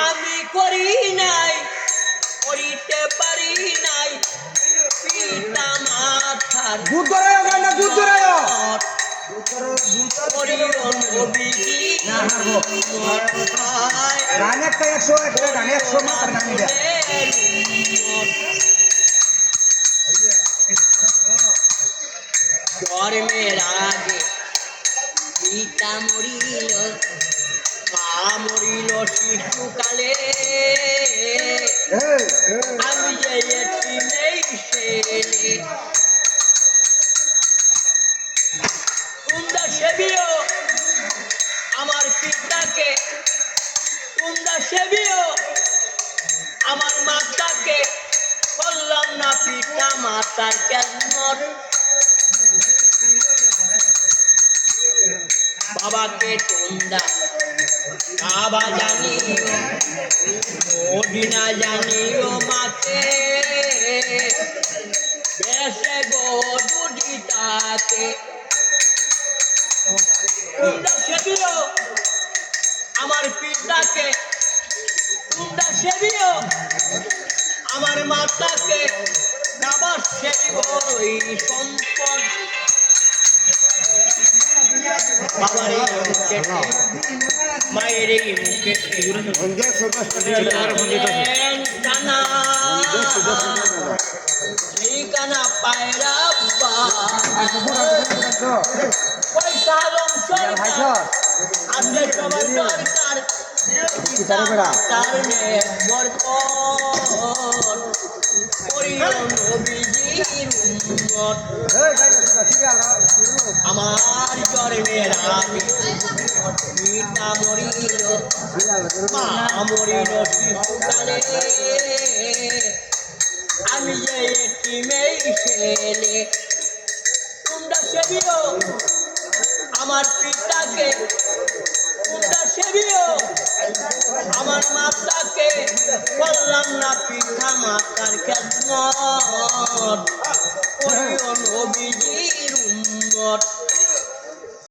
আমি করি নাই করিতে পারি নাই। পিতা মাথার দুধ ধরায় না গান একটা একশো একটা গান একশো মাত্র গান জন্মের আগে। পিতা মরিল মা মরিল শিশুকালে। আমি যে একটি নেই ছেলে তোমরা সেবিও আমার পিতাকে। তোমরা সেবিও আমার মাতাকে। বললাম না পিতা মাতার কেমন বাবাকে তোমরা? বাবা জানিও মদিনা জানিও মাকে বেসে গো সেবিও, আমার পিতাকে। তোমরা সেবিও, আমার মাতাকে। আবার সেবিব ওই সম্পদ। বাবার এই মুখে মায়ের এই মুখে কানা ঠিকানা পায়রা পয়সা সরকার বরকত। আমার জন্মের আগে পিতা মরিল মা মরিল শিশুকালে আমি যে একটি মেয়ে ছেলে তোমরা সেবিও আমার পিতাকে তোমরা সেবিও, আমার মাতাকে বললাম না পিতা মাতার খেদমত করিও নবীজির উম্মত।